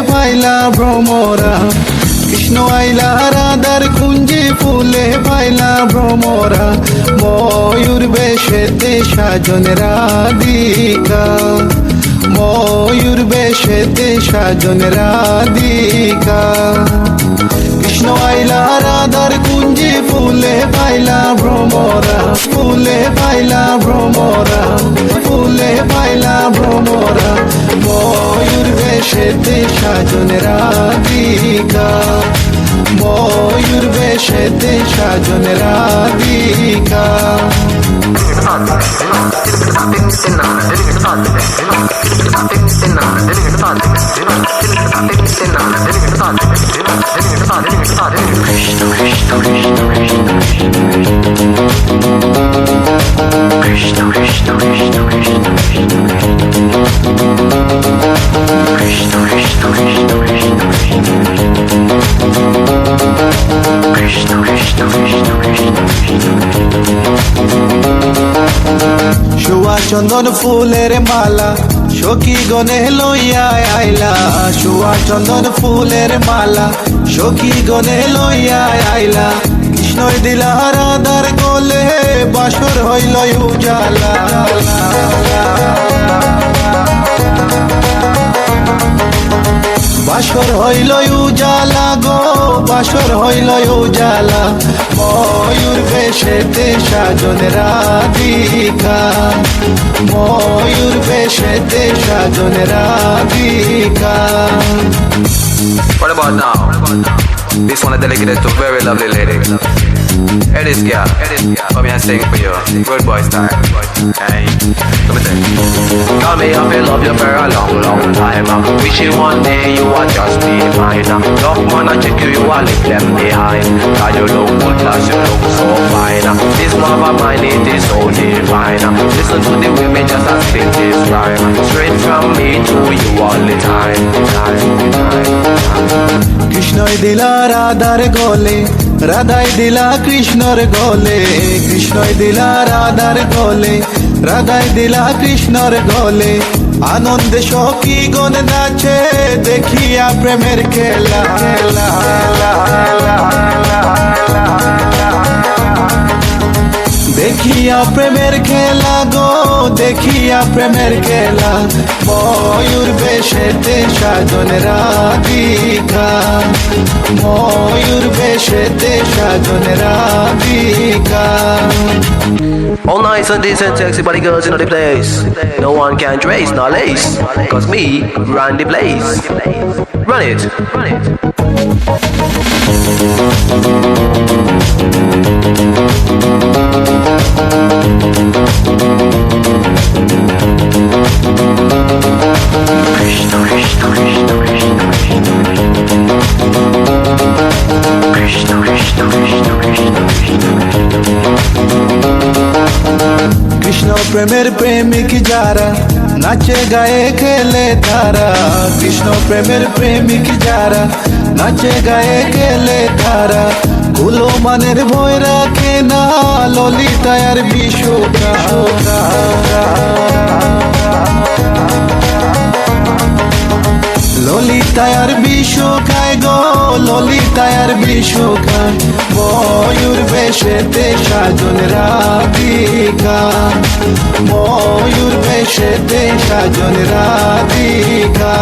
পাইলা ভ্রমরা। কৃষ্ণ আইলা রাধার কুঞ্জি ফুলে পাইলা ভ্রমরা। ময়ূর বেশেতে সাজন রাধিকা। ময়ূর বেশেতে সাজন রাধিকা। কৃষ্ণ আইলা রাধার কুঞ্জি ফুলে পাইলা ভ্রমরা। ফুলে পাইলা বেশেতে সাজন রাধিকা ময়ূর বেশেতে সাজন Radhika Krishna, Krishna, Krishna, Krishna, Krishna, Krishna, Krishna, Krishna. চন্দন ফুলের মালা, সখী গনে লইয়া আইলা। সুয়া চন্দন ফুলের মালা, সখী গনে লইয়া আইলা। কৃষ্ণই দিলা রাধার গলে বাসর হইল উজালা। বাসর হইল উজালা। গো বাসর হইল উজালা। ময়ূর বেশেতে সাজন রাধিকা। ময়ূর বেশেতে সাজন Radhika. What about now? This one I dedicated to very lovely lady. Here this girl. Come here and sing for you. Good boy style. Hey, let me sing. Tell me I feel love you for a long, long time. Wishing one day you would just be mine. Love man, I check you, you are leave them behind. Cause you look good, cause you look so fine. This love of mine, it is so divine. Listen to the women just as spit this rhyme. Straight from me to you all the time. time, time, time. কৃষ্ণই দিলা রাধার গলে রাধাই দিলা কৃষ্ণর গলে। কৃষ্ণই দিলা রাধার গলে রাধাই দিলা কৃষ্ণর গলে। আনন্দে সখী গন নাচে দেখিয়া প্রেমের খেলা, খেলা, দেখিয়া প্রেমের খেলা গো দেখিয়া প্রেমের খেলা ময়ূর বেশেতে সাজন রাধিকা ময়ূর বেশেতে সাজন Radhika All nice and decent, sexy body girls in the place. No one can trace, no lace. Cause me run the place. Run it, run it. প্রেমের প্রেমিক যারা, নাচে গায়ে খেলে তারা। কৃষ্ণ প্রেমের প্রেমিক যারা, নাচে গায়ে খেলে তারা। ভুলো মানের ভয় রাখে না, ললিতায়ার বিশ্বকা ললিতায়ার বিষ খায় গো ললিতায়ার বিষ খায় ময়ূর বেশেতে সাজন রাধিকা। ময়ূর বেশেতে সাজন রাধিকা।